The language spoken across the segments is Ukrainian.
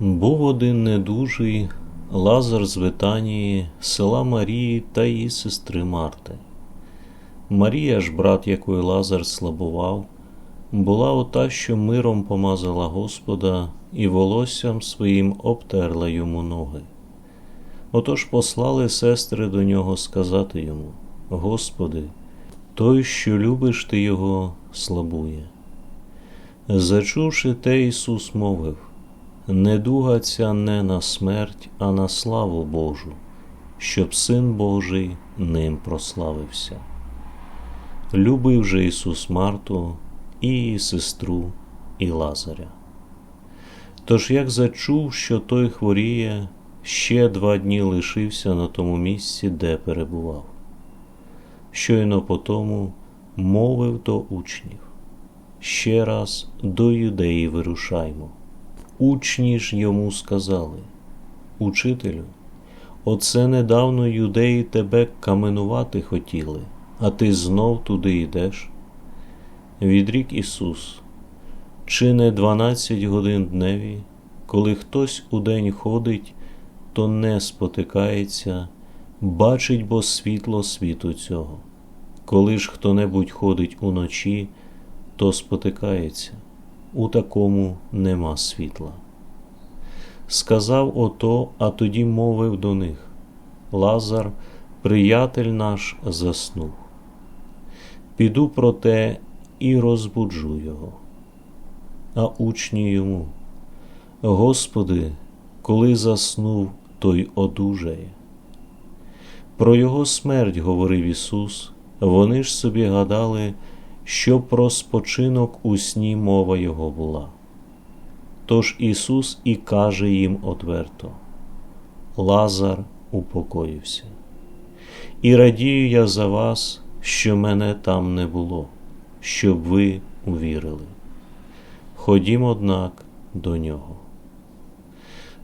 Був один недужий Лазар з Витанії, села Марії та її сестри Марти. Марія ж, брат якої Лазар слабував, була ота, що миром помазала Господа і волоссям своїм обтерла йому ноги. Отож послали сестри до нього сказати йому: Господи, той, що любиш ти його, слабує. Зачувши те, Ісус мовив: Недуга ця не на смерть, а на славу Божу, щоб Син Божий ним прославився. Любив же Ісус Марту і сестру і Лазаря. Тож як зачув, що той хворіє, ще два дні лишився на тому місці, де перебував. Щойно потому мовив до учнів ще раз до юдеї вирушаймо. Учні ж йому сказали Учителю, оце недавно юдеї тебе каменувати хотіли, а ти знов туди йдеш. Відрік Ісус, чи не дванадцять годин дневі, коли хтось у день ходить, то не спотикається, бачить бо світло світу цього. Коли ж хто небудь ходить уночі, то спотикається, у такому нема світла. Сказав ото, а тоді мовив до них Лазар, приятель наш, заснув. Піду проте і розбуджу його. А учні йому, Господи, коли заснув, той одужає. Про його смерть говорив Ісус, вони ж собі гадали, що про спочинок у сні мова Його була. Тож Ісус і каже їм отверто: Лазар упокоївся. І радію я за вас, що мене там не було, щоб ви увірили. Ходім, однак, до нього.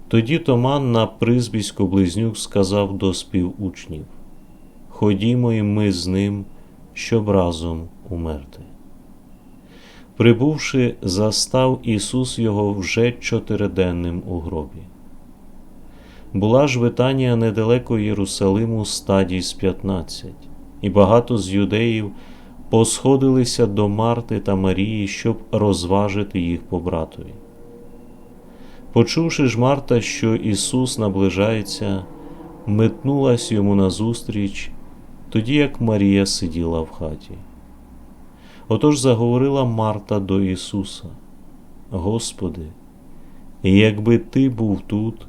Тоді Томан на призбіську близнюк сказав до співучнів Ходімо і ми з ним, щоб разом умерти. Прибувши, застав Ісус його вже чотириденним у гробі. Була ж Витанія недалеко Єрусалиму стадій з п'ятнадцять, і багато з юдеїв посходилися до Марти та Марії, щоб розважити їх по братові. Почувши ж Марта, що Ісус наближається, метнулась йому назустріч, тоді як Марія сиділа в хаті. Отож заговорила Марта до Ісуса: Господи, якби Ти був тут,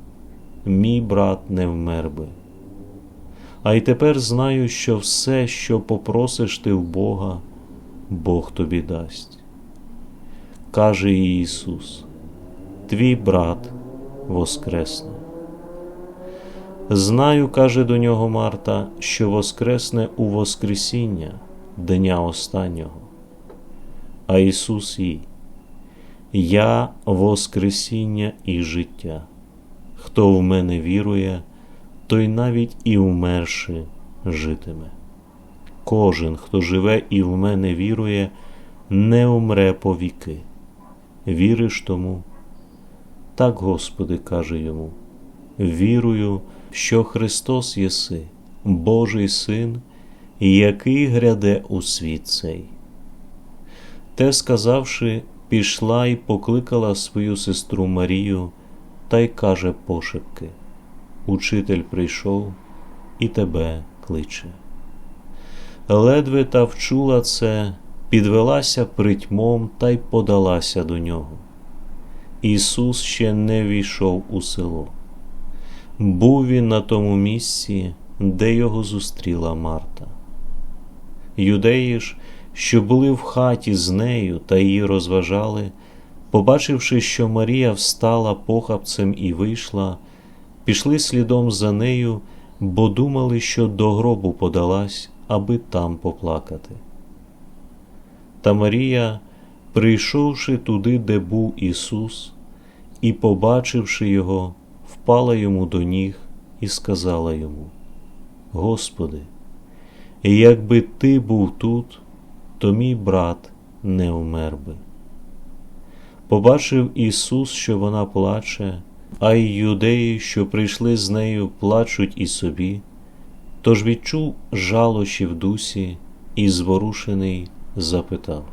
мій брат не вмер би. А й тепер знаю, що все, що попросиш ти в Бога, Бог тобі дасть. Каже Ісус, Твій брат воскресне. Знаю, каже до нього Марта, що воскресне у Воскресіння, дня останнього. А Ісус їй, Я Воскресіння і життя. Хто в мене вірує, той навіть і вмерши житиме. Кожен, хто живе і в мене вірує, не умре повіки. Віриш тому? Так Господи каже йому: Вірую, що Христос єси, Божий Син, який гряде у світ цей. Те, сказавши, пішла і покликала свою сестру Марію та й каже пошепки: Учитель прийшов і тебе кличе. Ледве та вчула це, підвелася притьмом та й подалася до нього. Ісус ще не війшов у село. Був він на тому місці, де його зустріла Марта. Юдеї ж, що були в хаті з нею та її розважали, побачивши, що Марія встала похапцем і вийшла, пішли слідом за нею, бо думали, що до гробу подалась, аби там поплакати. Та Марія, прийшовши туди, де був Ісус, і побачивши Його, впала йому до ніг і сказала йому: Господи, якби ти був тут, то мій брат не вмер би. Побачив Ісус, що вона плаче, а й юдеї, що прийшли з нею, плачуть і собі. Тож відчув жалощі в дусі і зворушений запитав,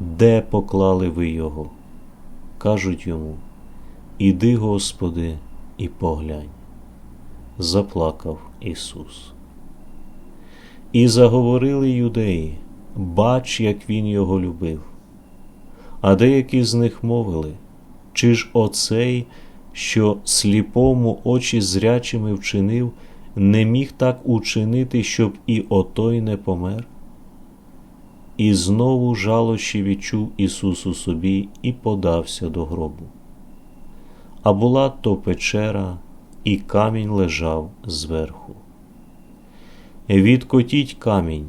Де поклали ви його? Кажуть йому, Іди, Господи, і поглянь. Заплакав Ісус. І заговорили юдеї, бач, як Він його любив. А деякі з них мовили, чи ж оцей, що сліпому очі зрячими вчинив, не міг так учинити, щоб і отой не помер? І знову жалощі відчув Ісус у собі і подався до гробу. А була то печера, і камінь лежав зверху. Відкотіть камінь,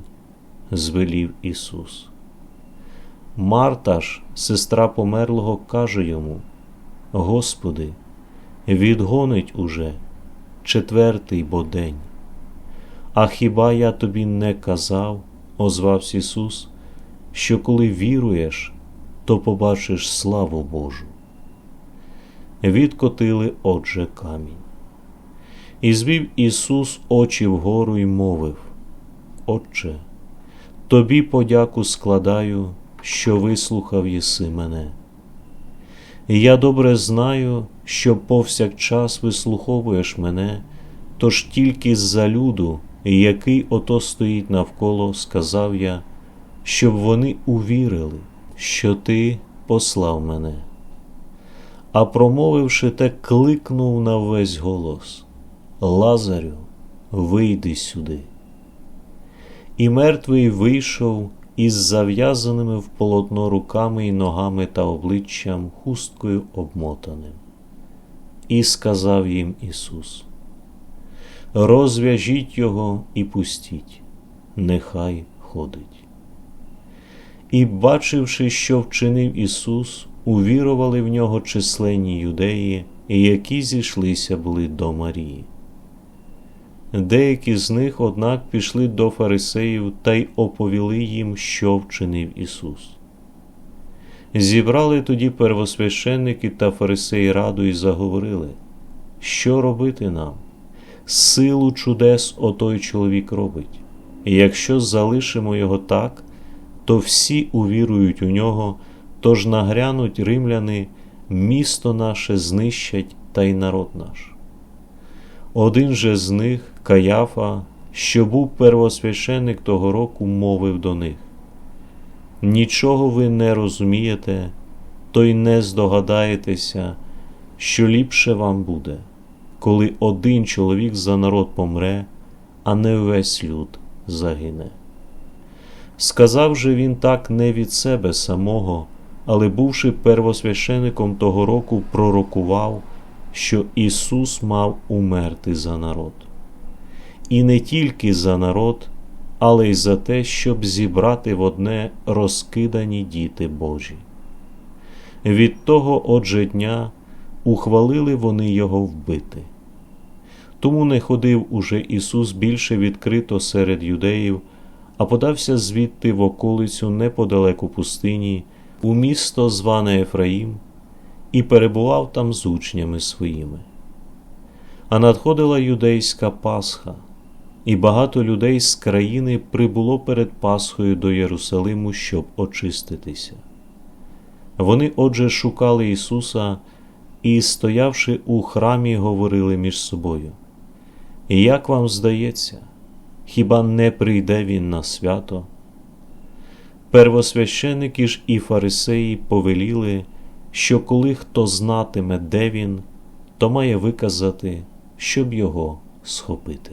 звелів Ісус. Марта ж, сестра померлого, каже йому: Господи, відгонить уже четвертий бо день. А хіба я тобі не казав, озвався Ісус, що коли віруєш, то побачиш славу Божу. Відкотили отже камінь. І звів Ісус очі вгору й мовив: Отче, тобі подяку складаю, що вислухав єси мене. Я добре знаю, що повсякчас вислуховуєш мене, тож тільки з-за люду, який ото стоїть навколо, сказав я, щоб вони увірили, що ти послав мене. А промовивши те, кликнув на весь голос Лазарю, вийди сюди. І мертвий вийшов із зав'язаними в полотно руками й ногами та обличчям хусткою обмотаним. І сказав їм Ісус: Розв'яжіть його і пустіть, нехай ходить. І, бачивши, що вчинив Ісус, увірували в нього численні юдеї, які зійшлися були до Марії. Деякі з них, однак, пішли до фарисеїв та й оповіли їм, що вчинив Ісус. Зібрали тоді первосвященники та фарисеї раду і заговорили, що робити нам? Силу чудес отой чоловік робить, якщо залишимо його так, то всі увірують у нього, тож нагрянуть римляни, місто наше знищать та й народ наш. Один же з них, Каяфа, що був первосвященник того року, мовив до них: Нічого ви не розумієте, то й не здогадаєтеся, що ліпше вам буде, коли один чоловік за народ помре, а не весь люд загине. Сказав же він так не від себе самого, але, бувши первосвящеником того року, пророкував, що Ісус мав умерти за народ. І не тільки за народ, але й за те, щоб зібрати в одне розкидані діти Божі. Від того, отже дня, ухвалили вони його вбити. Тому не ходив уже Ісус більше відкрито серед юдеїв, а подався звідти в околицю неподалеку пустині, у місто, зване Ефраїм, і перебував там з учнями своїми. А надходила юдейська Пасха, і багато людей з країни прибуло перед Пасхою до Єрусалиму, щоб очиститися. Вони, отже, шукали Ісуса і, стоявши у храмі, говорили між собою. Як вам здається, хіба не прийде Він на свято? Первосвященики ж і фарисеї повеліли, що коли хто знатиме, де він, то має виказати, щоб його схопити.